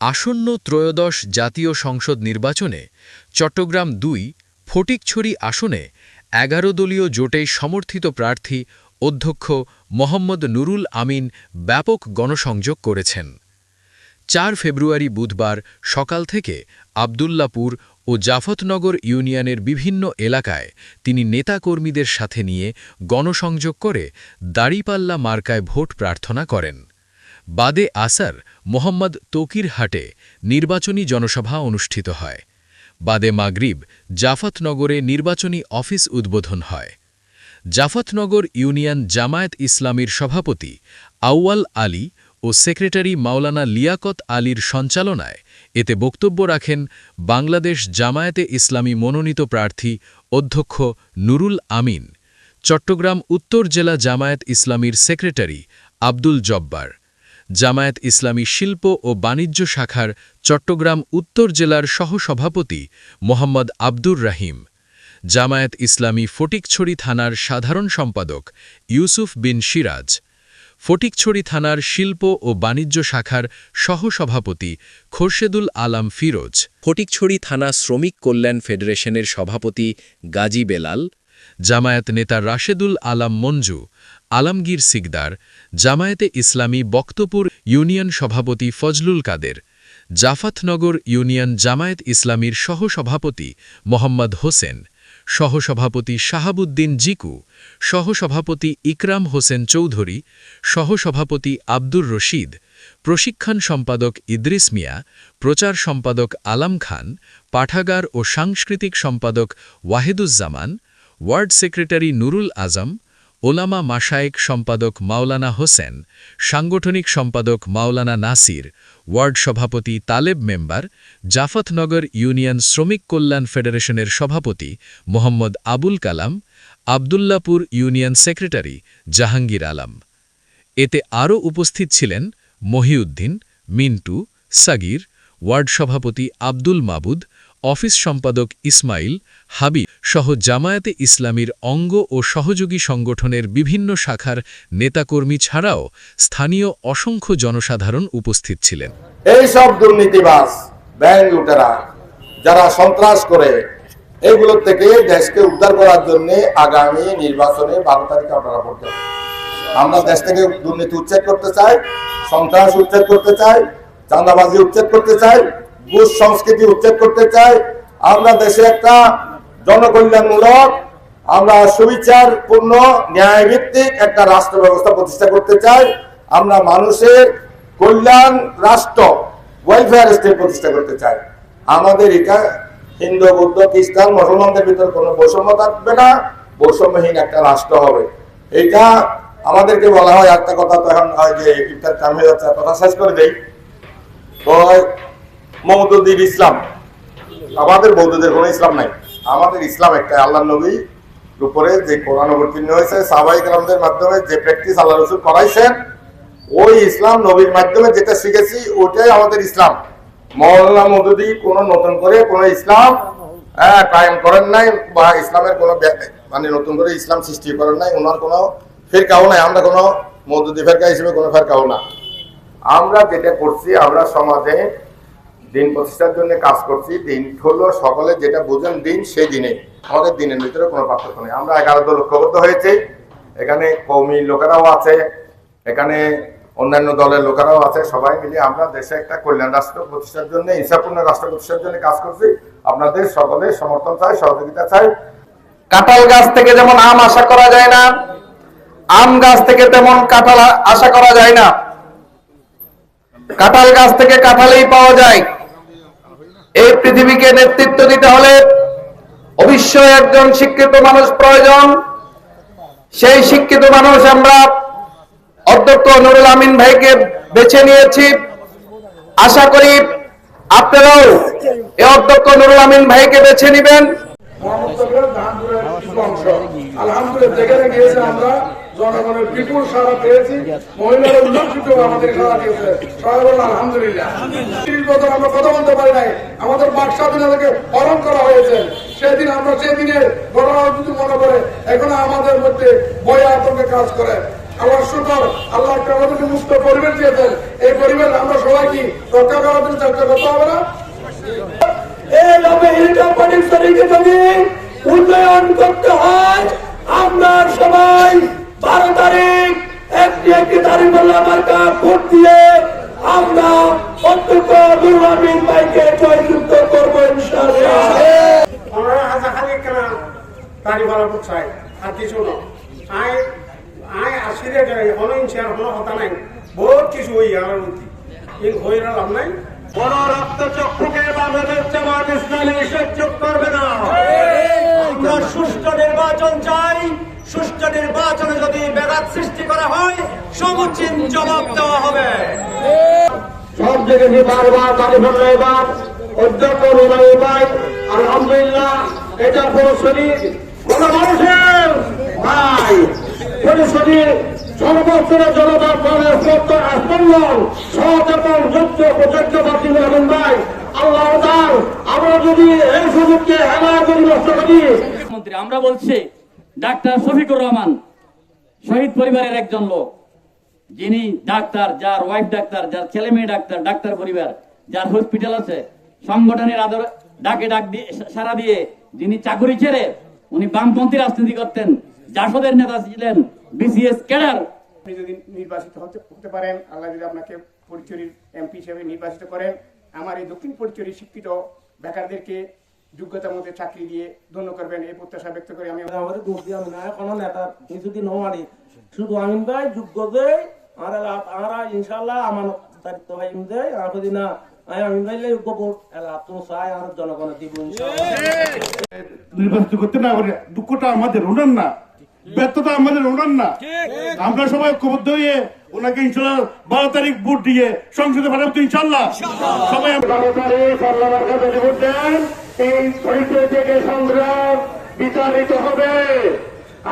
আসন্ন ত্রয়োদশ জাতীয় সংসদ নির্বাচনে চট্টগ্রাম দুই, ফটিকছড়ি আসনে এগারো দলীয় জোটে সমর্থিত প্রার্থী অধ্যক্ষ মোহাম্মদ নুরুল আমিন ব্যাপক গণসংযোগ করেছেন। চার ফেব্রুয়ারি বুধবার সকাল থেকে আবদুল্লাপুর ও জাফতনগর ইউনিয়নের বিভিন্ন এলাকায় তিনি নেতাকর্মীদের সাথে নিয়ে গণসংযোগ করে দাড়িপাল্লা মার্কায় ভোট প্রার্থনা করেন। বাদে আসার মোহাম্মদ তকিরহাটে নির্বাচনী জনসভা অনুষ্ঠিত হয়। বাদে মাগরিব জাফতনগরে নির্বাচনী অফিস উদ্বোধন হয়। জাফতনগর ইউনিয়ন জামায়াত ইসলামীর সভাপতি আউয়াল আলী ও সেক্রেটারি মাওলানা লিয়াকত আলীর সঞ্চালনায় এতে বক্তব্য রাখেন বাংলাদেশ জামায়াতে ইসলামী মনোনীত প্রার্থী অধ্যক্ষ নুরুল আমিন, চট্টগ্রাম উত্তর জেলা জামায়াত ইসলামীর সেক্রেটারি আব্দুল জব্বার, জামায়াত ইসলামী শিল্প ও বাণিজ্য শাখার চট্টগ্রাম উত্তর জেলার সহসভাপতি মোহাম্মদ আব্দুর রাহিম, জামায়াত ইসলামী ফটিকছড়ি থানার সাধারণ সম্পাদক ইউসুফ বিন সিরাজ ফটিকছড়ি থানার শিল্প ও বাণিজ্য শাখার সহসভাপতি খোরশেদুল আলাম ফিরোজ, ফটিকছড়ি থানা শ্রমিক কল্যাণ ফেডারেশনের সভাপতি গাজী বেলাল, জামায়াত নেতা রাশেদুল আলাম মঞ্জু, আলমগীর সিকদার, জামায়াতে ইসলামী বক্তপুর ইউনিয়ন সভাপতি ফজলুল কাদের, জাফাতনগর ইউনিয়ন জামায়াত ইসলামীর সহসভাপতি মোহাম্মদ হোসেন সহসভাপতি শাহাবুদ্দিন জিকু, সহসভাপতি ইকরাম হোসেন চৌধুরী, সহসভাপতি আব্দুর রশিদ, প্রশিক্ষণ সম্পাদক ইদ্রিস মিয়া, প্রচার সম্পাদক আলাম খান, পাঠাগার ও সাংস্কৃতিক সম্পাদক ওয়াহেদুজ্জামান, ওয়ার্ড সেক্রেটারি নুরুল আজম, ওলামা মাসায়েক সম্পাদক মাওলানা হোসেন, সাংগঠনিক সম্পাদক মাওলানা নাসির ওয়ার্ড সভাপতি তালেব মেম্বার, জাফতনগর ইউনিয়ন শ্রমিক কল্যাণ ফেডারেশনের সভাপতি মোহাম্মদ আবুল কালাম, আবদুল্লাপুর ইউনিয়ন সেক্রেটারি জাহাঙ্গীর আলম। এতে আরও উপস্থিত ছিলেন মহিউদ্দিন, মিন্টু, সাগির, ওয়ার্ড সভাপতি আব্দুল মাবুদ অফিস সম্পাদক ইসমাইল হাবিব সহ জামায়াতে ইসলামীর অঙ্গ ও সহযোগী সংগঠনের বিভিন্ন শাখার নেতাকর্মী ছাড়াও স্থানীয় অসংখ্য জনসাধারণ উপস্থিত ছিলেন এই সব দুর্নীতিবাজ, ব্যাংক লুটেরা যারা সন্ত্রাস করে এইগুলোর থেকে দেশকে উদ্ধার করার জন্য আগামী নির্বাচনে বারো তারিখ আপনারা দেবেন। আমরা দেশ থেকে দুর্নীতি উচ্ছেদ করতে চাই, সন্ত্রাস উচ্ছেদ করতে চাই, চাঁদাবাজি উচ্ছেদ করতে চাই ঘুষ সংস্কৃতি উচ্ছেদ করতে চাই। আমরা দেশে একটা জনকল্যাণমূলক, আমরা সুবিচারপূর্ণ, ন্যায়ভিত্তিক একটা রাষ্ট্র ব্যবস্থা প্রতিষ্ঠা করতে চাই। আমরা মানুষের কল্যাণ রাষ্ট্র ওয়েলফেয়ার স্টেট প্রতিষ্ঠা করতে চাই। আমাদের এটা হিন্দু, বৌদ্ধ, খ্রিস্টান, মুসলমানদের ভিতরে কোনো বৈষম্য থাকবে না। বৈষম্যহীন একটা রাষ্ট্র হবে। এটা আমাদেরকে বলা হয় একটা কথা তো এখন হয় যে ইফতার কাম হয়ে যাচ্ছে কথা শেষ করে দেই। ওই মমদুদ্দিন ইসলাম। আমাদের বৌদ্ধদের কোনো ইসলাম নাই। আমাদের ইসলাম একটা আল্লাহ নবী উপরে যে কোরআন অবতীর্ণ হয়েছে সাহাবাই কালামদের মাধ্যমে যে প্র্যাকটিস আল্লাহ রসুল করাইছেন, ওই ইসলাম নবীর মাধ্যমে যেটা শিখেছি, ওটাই আমাদের ইসলাম। মৌলানা মদুদি কোন নতুন করে কোন ইসলাম হ্যাঁ কায়েম করেন নাই বা ইসলামের কোনো মানে নতুন করে ইসলাম সৃষ্টি করেন নাই, ওনার কোনো ফেরকাও নাই। আমরা কোনো মদুদি ফেরকা হিসেবে কোনো ফেরকাও না। আমরা যেটা করছি, আমরা সমাজে দিন প্রতিষ্ঠার জন্য কাজ করছি, দিন হলো সকলে যেটা বুঝেন দিন, সেই দিনে। আমাদের দিনের ভিতরে কোনো পার্থক্য নেই। আমরা এগারো দল ঐক্যবদ্ধ হয়েছি। এখানে কৌমি লোকেরাও আছে, এখানে অন্যান্য দলের লোকেরাও আছে। সবাই মিলে আমরা দেশে একটা কল্যাণ রাষ্ট্র প্রতিষ্ঠার জন্য, ইচ্ছাপূর্ণ রাষ্ট্র প্রতিষ্ঠার জন্য কাজ করছি। আপনাদের সকলের সমর্থন চাই, সহযোগিতা চাই। কাঁঠাল গাছ থেকে যেমন আম আশা করা যায় না, আম গাছ থেকে তেমন কাঁঠাল আশা করা যায় না। কাঁঠাল গাছ থেকে কাঁঠালেই পাওয়া যায়। এই পৃথিবীকে নেতৃত্ব দিতে হলে অবশ্যই একজন শিক্ষিত মানুষ প্রয়োজন। সেই শিক্ষিত মানুষ আমরা অধ্যক্ষ নুরুল আমিন ভাইকে বেছে নিয়েছি। আশা করি আপনারাও এই অধ্যক্ষ নুরুল আমিন ভাইকে বেছে নেবেন। আলহামদুলিল্লাহ জনগণের বিপুল সারা পেয়েছি। মহিলারা উল্লেখযোগ্য আমাদের সারা দিয়েছে। সবাই বলুন আলহামদুলিল্লাহ। তিরিশ বছর আমরা কথা বলতে পারি নাই। আমাদের বাক স্বাধীনতাকে হরণ করা হয়েছে। সেদিন আমরা সেদিনের ঘটনা যদি মনে করে এখন আমাদের মধ্যে ভয় আতঙ্কে কাজ করে। আল্লাহ শুকর, আল্লাহ একটা আমাদেরকে মুক্ত পরিবেশ দিয়েছেন। এই পরিবেশ আমরা সবাই কি রক্ষা করার জন্য চেষ্টা করতে হবে না? উন্নয়ন করতে হয় আমরা সবাই বারো তারিখ একটি একটি তারিখ বললাম মার্কা ভোট দিয়ে আমরা অত্যন্ত দুর্গামীন ভাইকে জয়যুক্ত করব ইনশাআল্লাহ। আমরা হাজা খালি কেন গাড়ি ভাড়া করছাই আর কিছু না আই আই আসিরে যাই অনইন শেয়ার কোনো কথা নাই। বহুত কিছু হই আমার মধ্যে। ইন হই লাভ নাই। কোন রক্তচক্ষুকে বাংলাদেশ জামাত ইসলামী সহ্য করবে না। আমরা সুষ্ঠু নির্বাচন চাই। সুষ্ঠু নির্বাচনে যদি ব্যাঘাত সৃষ্টি করা হয় সমুচিত জবাব দেওয়া হবে। সব জায়গায় বারবার দাবি এবার অধ্যক্ষ রুমাই ভাই আলহামদুলিল্লাহ এটা কোন মানুষের ভাই। পরিষদী সর্বস্তরের জনতার স্পন্দন সচেতন যোগ্য প্রযোগ্য রহমান ভাই। আল্লাহ আমরা যদি এই সুযোগকে হেলা করি নষ্ট করি মন্ত্রী আমরা বলছি ডাক্তার শফিকুর রহমান, শহীদ পরিবারের একজন লোক। যিনি ডাক্তার, যার ওয়াইফ ডাক্তার, যার ছেলে মেয়ে ডাক্তার ডাক্তার পরিবার, যার হসপিটাল আছে, সংগঠনের আদর, ডাকে ডাক দিয়ে, সারা দিয়ে যিনি চাকুরি ছেড়ে উনি বামপন্থী রাজনীতি করতেন, জাসদের নেতা ছিলেন, বিসিএস ক্যাডার। আপনি যদি নির্বাচিত হতে পারেন, আল্লাহ যদি আপনাকে পরিচয়ের এমপি হিসেবে নির্বাচিত করেন, আমার এই দক্ষিণ পরিচয়ের শিক্ষিত বেকারদেরকে যোগ্যতার মধ্যে চাকরি দিয়ে ধন্য করবেন এই প্রত্যাশা ব্যক্ত করে আমি। আমাদের দোষ দিয়ে আমি না কোনো নেতা শুধু আমিন ভাই যোগ্য দেয় আর আমরা ইনশাল্লাহ আমার দায়িত্ব ভাই দেয় আর যদি না আর নির্বাচিত করতে পারে দুঃখটা আমাদের ওনার না। ব্যর্থতা আমাদের ওনার না। আমরা সবাই ঐক্যবদ্ধ হয়ে ওনাকে ইনশাল্লাহ বারো তারিখ ভোট দিয়ে সংসদে পাঠাবো ইনশাল্লাহ সবাই এই পরিচয় থেকে সংগ্রাম বিচারিত হবে।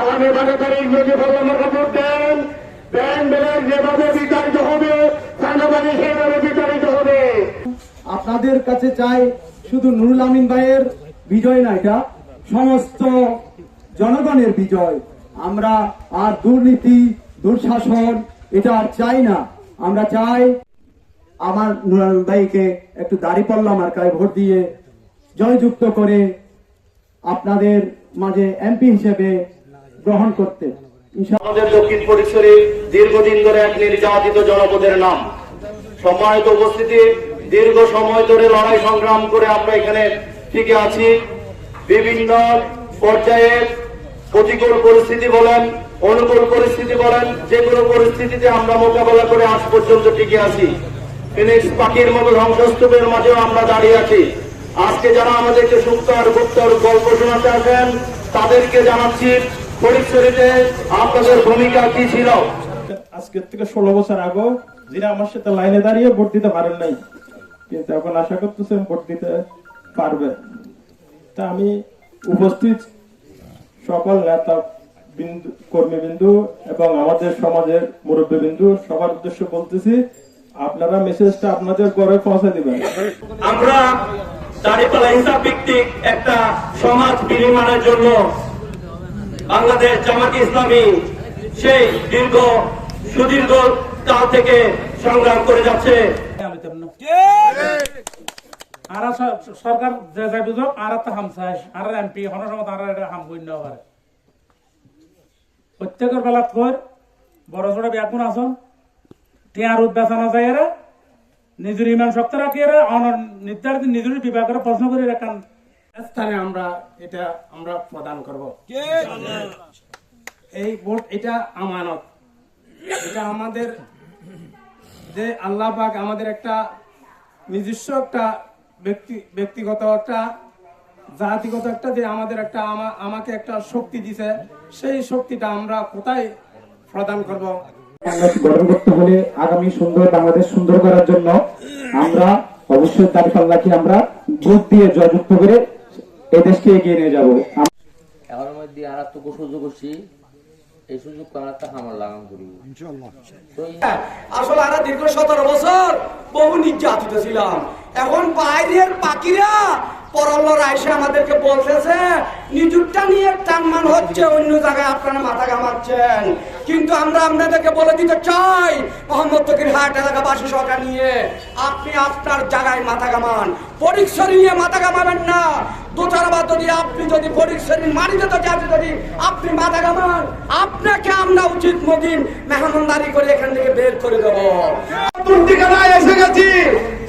আগামী বারো তারিখ যদি ভগবানকে ভোট দেন ব্যাংক ব্যালেন্স যেভাবে বিচারিত হবে সেনাবাহিনী সেইভাবে বিচারিত হবে। আপনাদের কাছে চাই শুধু নুরুল আমিন ভাইয়ের বিজয় না, এটা সমস্ত জনগণের বিজয়। আমরা আর দুর্নীতি, দুঃশাসন, এটা আর চাই না। আমরা চাই আমার নুরুল আমিন ভাইকে একটু দাড়ি আর মার্কায় ভোট দিয়ে জয়যুক্ত করে আপনাদের মাঝে এমপি হিসেবে গ্রহণ করতে। আমাদের দক্ষিণ পরিসরে দীর্ঘদিন ধরে এক নির্যাতিত জনপদের নাম। সম্মানিত উপস্থিতি, দীর্ঘ সময় ধরে লড়াই সংগ্রাম করে আমরা এখানে টিকে আছি। বিভিন্ন পর্যায়ে প্রতিকূল পরিস্থিতি বলেন, অনুকূল পরিস্থিতি বলেন, যে কোনো পরিস্থিতিতে আমরা মোকাবেলা করে আজ পর্যন্ত টিকে আছি। পাখির মতো ধ্বংসস্তূপের মাঝেও আমরা দাঁড়িয়ে আছি। আজকে যারা আমাদেরকে সুপ্ত আর গুপ্তর গল্প শোনাতে আসেন তাদেরকে জানাচ্ছি পরিচরিতে আপনাদের ভূমিকা কি ছিল? আজকের থেকে ষোলো বছর আগে যিনি আমার সাথে লাইনে দাঁড়িয়ে ভোট দিতে পারেন নাই কিন্তু এখন আশা করতেছেন ভোট দিতে পারবে। তা আমি উপস্থিত সকল নেতা বিন্দু কর্মীবিন্দু এবং আমাদের সমাজের মুরব্বী বিন্দু সবার উদ্দেশ্য বলতেছি আপনারা মেসেজটা আপনাদের ঘরে পৌঁছে দিবেন। আমরা দাঁড়িপাল্লা হিসাব ভিত্তিক একটা সমাজ বিনিময়ের জন্য বাংলাদেশ জামাত ইসলামী সেই দীর্ঘ, সুদীর্ঘ কাল থেকে সংগ্রাম করে যাচ্ছে। আর সরকার যে যাই আর তো আর এমপি হন আর হাম প্রত্যেকের বেলা কর, বড় ছোট ব্যাকুন আসন টিয়ার যায় এরা। নিজের ইমান শক্ত রাখি এরা অনর নির্ধারিত নিজের বিভাগের প্রশ্ন করে রাখান স্থানে আমরা এটা আমরা প্রদান করব। এই ভোট এটা আমানত। এটা আমাদের যে আল্লাহ পাক আমাদের একটা নিজস্ব একটা ব্যক্তি ব্যক্তিগত একটা জাতিগত একটা যে আমাদের একটা আমা- আমাকে একটা শক্তি দিছে সেই শক্তিটা আমরা কোথায় প্রদান করব? গঠন করতে হলে আগামী সুন্দর বাংলাদেশ সুন্দর করার জন্য আমরা অবশ্যই দাঁড়িপাল্লাকে আমরা ভোট দিয়ে জয়যুক্ত করে এই দেশকে এগিয়ে নিয়ে যাব। এর মধ্যে আর তো সুযোগ করছি এই সুযোগ আমরা তো আমার লাগাম করি। আসলে আমরা দীর্ঘ সতেরো বছর বহু নির্যাতিত ছিলাম। এখন বাইরের পাখিরা আমাদেরকে বলতেছে নিয়ে হচ্ছে, অন্য জায়গায় আপনারা মাথা ঘামাচ্ছেন। কিন্তু আমরা আপনাদেরকে বলে দিতে চাই নিয়ে, আপনি মাথা ঘামান। নিয়ে মাথা ঘামাবেন না। যদি আপনি যদি যাতে যদি আপনি মাথা ঘামান, আপনাকে আমরা উচিত মদিন মেহমানদারি করে এখান থেকে বের করে দেবো। এসে গেছি।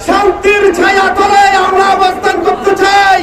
শান্তির ছায়া তলায় আমরা অবস্থান করতে চাই।